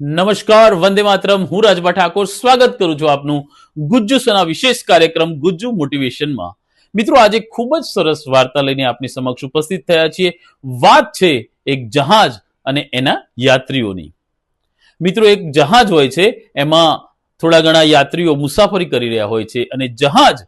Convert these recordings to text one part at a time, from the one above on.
નમસ્કાર, વંદે માતરમ. હું રાજભા ઠાકોર. સ્વાગત કરું છું આપનું ગુજ્જુ સના વિશેષ કાર્યક્રમ ગુજ્જુ મોટિવેશનમાં. મિત્રો, આજે ખૂબ જ સરસ વાર્તા લઈને આપની સમક્ષ ઉપસ્થિત થયા છીએ. વાત છે એક જહાજ અને એના યાત્રીઓની. મિત્રો, એક જહાજ હોય છે, એમાં થોડા ઘણા યાત્રીઓ મુસાફરી કરી રહ્યા હોય છે અને જહાજ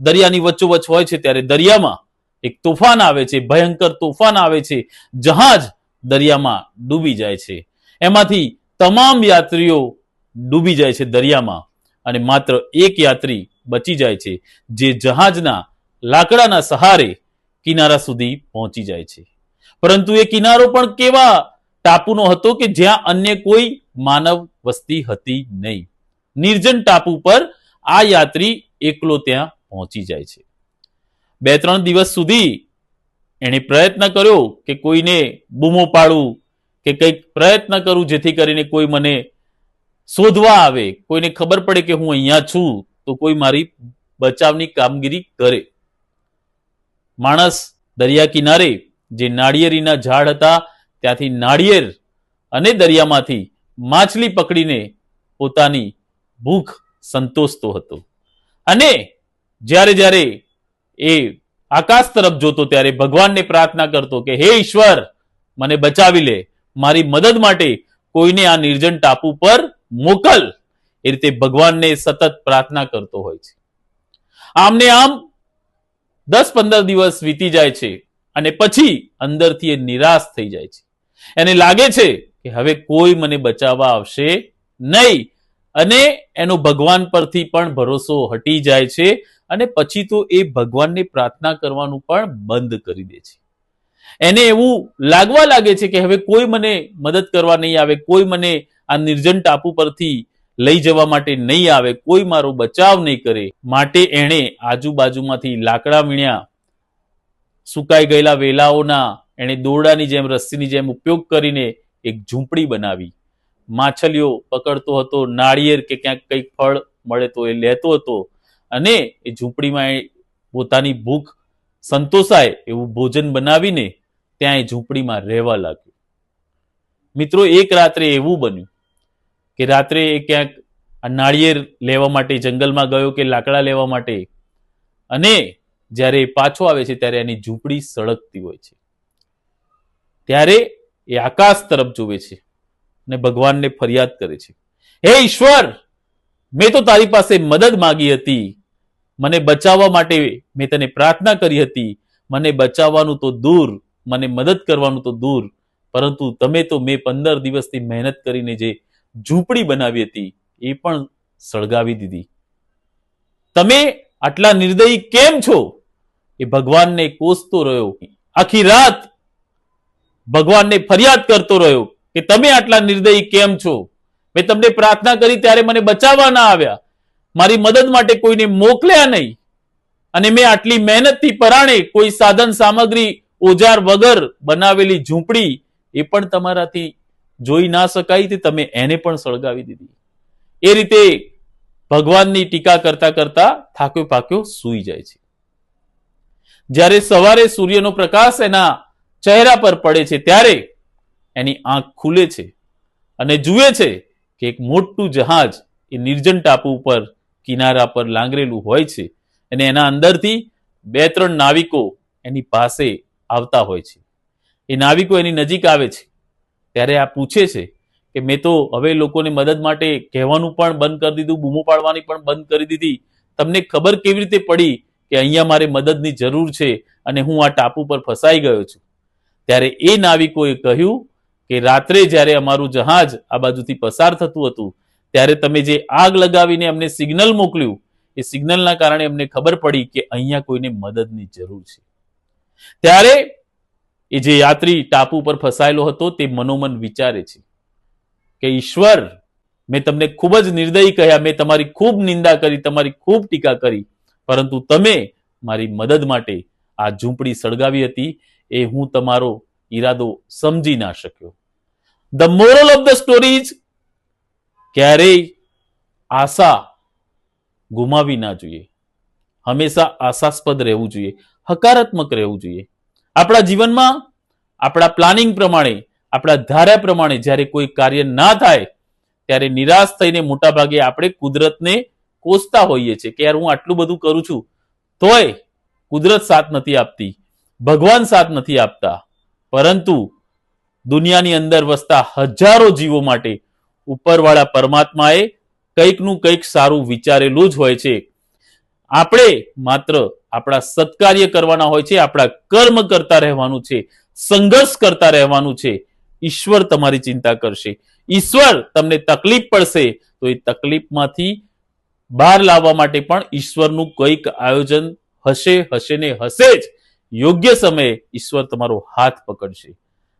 દરિયાની વચ્ચોવચ્ચ હોય છે ત્યારે દરિયામાં એક તોફાન આવે છે, ભયંકર તોફાન આવે છે. જહાજ દરિયામાં ડૂબી જાય છે. એમાંથી તમામ યાત્રીઓ ડૂબી જાય છે દરિયામાં અને માત્ર એક યાત્રી બચી જાય છે, જે જહાજના લાકડાના સહારે કિનારા સુધી પહોંચી જાય છે. પરંતુ એ કિનારો પણ કેવા ટાપુનો હતો કે જ્યાં અન્ય કોઈ માનવ વસ્તી હતી નહીં. નિર્જન ટાપુ પર આ યાત્રી એકલો ત્યાં પહોંચી જાય છે. બે ત્રણ દિવસ સુધી એણે પ્રયત્ન કર્યો કે કોઈને બૂમો પાડું કે કંઈક પ્રયત્ન કરું જેથી કરીને કોઈ મને શોધવા આવે, કોઈને ખબર પડે કે હું અહીંયા છું, તો કોઈ મારી બચાવની કામગીરી કરે. માણસ દરિયા કિનારે જે નાળિયેરીના ઝાડ હતા, ત્યાંથી નાળિયેર અને દરિયામાંથી માછલી પકડીને પોતાની ભૂખ સંતોષતો હતો. અને જ્યારે જ્યારે એ આકાશ તરફ જોતો, ત્યારે ભગવાનને પ્રાર્થના કરતો કે, હે ઈશ્વર, મને બચાવી લે મારી મદદ માટે કોઈને આ નિર્જન ટાપુ પર મોકલ. એ રીતે ભગવાનને સતત પ્રાર્થના કરતો હોય છે. આમને આમ દસ પંદર દિવસ વીતી જાય છે અને પછી અંદરથી એ નિરાશ થઈ જાય છે. એને લાગે છે કે હવે કોઈ મને બચાવવા આવશે નહીં અને એનો ભગવાન પરથી પણ ભરોસો હટી જાય છે અને પછી તો એ ભગવાનને પ્રાર્થના કરવાનું પણ બંધ કરી દે છે. એને એવું લાગવા લાગે છે કે હવે કોઈ મને મદદ કરવા નહીં આવે, કોઈ મને આ નિર્જન ટાપુ પરથી લઈ જવા માટે નહીં આવે, કોઈ મારો બચાવ નહીં કરે. માટે એણે આજુબાજુમાંથી લાકડા વીણ્યા, સુકાઈ ગયેલા વેલાઓના એણે દોરડાની જેમ, રસ્સીની જેમ ઉપયોગ કરીને એક ઝૂંપડી બનાવી. માછલીઓ પકડતો હતો, નાળિયેર કે ક્યાંક કંઈક ફળ મળે તો એ લેતો હતો અને એ ઝૂંપડીમાં એ પોતાની ભૂખ સંતોષાય એવું ભોજન બનાવીને ત્યાં એ ઝૂંપડીમાં રહેવા લાગ્યો. મિત્રો, એક રાત્રે એવું બન્યું કે રાત્રે એ ક્યાંક આ નાળિયેર લેવા માટે, જંગલમાં ગયો કે લાકડા લેવા માટે અને જ્યારે એ પાછો આવે છે ત્યારે એની ઝૂંપડી સળગતી હોય છે. ત્યારે એ આકાશ તરફ જોવે છે અને ભગવાનને ફરિયાદ કરે છે. હે ઈશ્વર, મેં તો તારી પાસે મદદ માગી હતી. મને બચાવવા માટે મેં તને પ્રાર્થના કરી હતી. મને બચાવવાનું તો દૂર, મને મદદ કરવાનું તો દૂર. પરંતુ તમે તો મેં પંદર દિવસથી મહેનત કરીને જે ઝૂંપડી બનાવી હતી, એ પણ સળગાવી દીધી. તમે આટલા નિર્દયી કેમ છો? એ ભગવાનને કોસતો રહ્યો. આખી રાત ભગવાનને ફરિયાદ કરતો રહ્યો કે તમે આટલા નિર્દયી કેમ છો? મેં તમને પ્રાર્થના કરી ત્યારે મને બચાવવા ના આવ્યા. મારી મદદ માટે કોઈને મોકલ્યા નહીં. અને મેં આટલી મહેનતથી પરાણે કોઈ સાધન સામગ્રી, ઓજાર વગર બનાવેલી ઝૂંપડી એ પણ તમારાથી જોઈ ના શકાય તમે એને પણ સળગાવી દીધી. એ રીતે ભગવાનની ટીકા કરતા કરતા થાક્યો પાક્યો સૂઈ જાય છે. જ્યારે સવારે સૂર્યનો પ્રકાશ એના ચહેરા પર પડે છે, ત્યારે એની આંખ ખુલે છે અને જુએ છે કે એક મોટું જહાજ એ નિર્જન ટાપુ ઉપર કિનારા પર લાંગરેલું હોય છે અને એના અંદરથી બે ત્રણ નાવિકો એની પાસે આવતા હોય છે. એ નાવિકો એની નજીક આવે છે. ત્યારે આ પૂછે છે કે મેં તો હવે લોકોને મદદ માટે કહેવાનું પણ બંધ કરી દીધું, બૂમો પાડવાની પણ બંધ કરી દીધી. તમને ખબર કેવી રીતે પડી કે અહીંયા મારે મદદની જરૂર છે અને હું આ ટાપુ પર ફસાઈ ગયો છું? ત્યારે એ નાવિકોએ કહ્યું કે રાત્રે જ્યારે અમારું જહાજ આ બાજુથી પસાર થતું હતું ત્યારે તમે જે આગ લગાવીને અમને સિગ્નલ મોકલ્યું, એ સિગ્નલના કારણે અમને ખબર પડી કે અહીંયા કોઈને મદદની જરૂર છે. ત્યારે એ જે યાત્રી ટાપુ પર ફસાયેલો હતો, તે મનોમન વિચારે છે કે, ઈશ્વર, મેં તમને ખૂબ જ નિર્દયી કહ્યા, મેં તમારી ખૂબ નિંદા કરી, તમારી ખૂબ ટીકા કરી, પરંતુ તમે મારી મદદ માટે આ ઝૂંપડી સળગાવી હતી, એ હું તમારો ઈરાદો સમજી ના શક્યો. The moral of the story is ક્યારેય આશા ગુમાવી ના જોઈએ. હંમેશા આશાસ્પદ રહેવું જોઈએ, હકારાત્મક રહેવું જોઈએ. આપણા જીવનમાં, આપણા પ્લાનિંગ પ્રમાણે, આપણા ધાર્યા પ્રમાણે જ્યારે કોઈ કાર્ય ના થાય, ત્યારે નિરાશ થઈને મોટા ભાગે આપણે કુદરતને કોસતા હોઈએ છીએ કે યાર હું આટલું બધું કરું છું, તોય કુદરત સાથ નથી આપતી, ભગવાન સાથ નથી આપતા. પરંતુ દુનિયાની અંદર વસતા હજારો જીવો માટે ઉપરવાળા પરમાત્માએ કંઈકનું કંઈક સારું વિચારેલું જ હોય છે. આપણે માત્ર આપણા સત્કાર્ય કરવાના હોય છે, આપણા કર્મ કરતા રહેવાનું છે, સંઘર્ષ કરતા રહેવાનું છે. ઈશ્વર તમારી ચિંતા કરશે. ઈશ્વર તમને તકલીફ પડશે, તો એ તકલીફમાંથી બહાર લાવવા માટે પણ ઈશ્વરનું કંઈક આયોજન હશે હશે ને હશે જ. યોગ્ય સમયે ઈશ્વર તમારો હાથ પકડશે.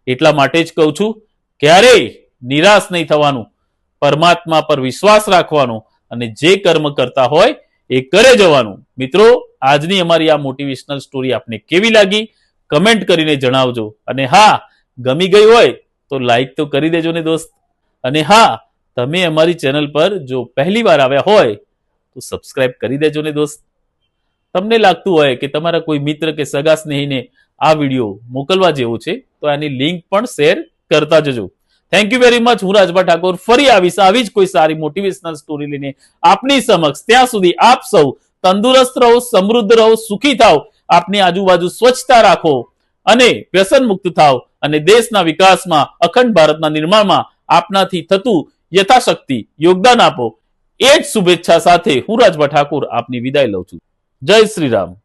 એટલા માટે જ કહું છું, ક્યારેય નિરાશ નહીં થવાનું. પરમાત્મા પર વિશ્વાસ રાખવાનો અને જે કર્મ કરતા હોય એ કરે જવાનું. મિત્રો, આજની અમારી આ મોટિવેશનલ સ્ટોરી આપને કેવી લાગી? કમેન્ટ કરીને જણાવજો. અને હા, ગમી ગઈ હોય તો લાઈક તો કરી દેજો ને દોસ્ત. અને હા, તમે અમારી ચેનલ પર જો પહેલી વાર આવ્યા હોય તો સબસ્ક્રાઇબ કરી દેજો ને દોસ્ત. તમને લાગતું હોય કે તમારા કોઈ મિત્ર કે સગા સ્નેહીને આ વીડિયો મોકલવા જેવો છે, તો આની લિંક પણ શેર કરતા જજો. થેન્ક યુ વેરી મચ હું રાજભા ઠાકોર. ફરી આવીશ આવી જ કોઈ સારી મોટિવેશનલ સ્ટોરી લઈને આપની સમક્ષ. ત્યાં સુધી આપ સૌ તંદુરસ્ત રહો, સમૃદ્ધ રહો, સુખી થાવ, આપની આજુબાજુ સ્વચ્છતા રાખો અને વ્યસન મુક્ત થાવ અને દેશના વિકાસમાં, અખંડ ભારતના નિર્માણમાં આપનાથી થતું યથાશક્તિ યોગદાન આપો. એ જ શુભેચ્છા સાથે હું રાજભા ઠાકોર આપની વિદાય લઉં છું. જય શ્રી રામ.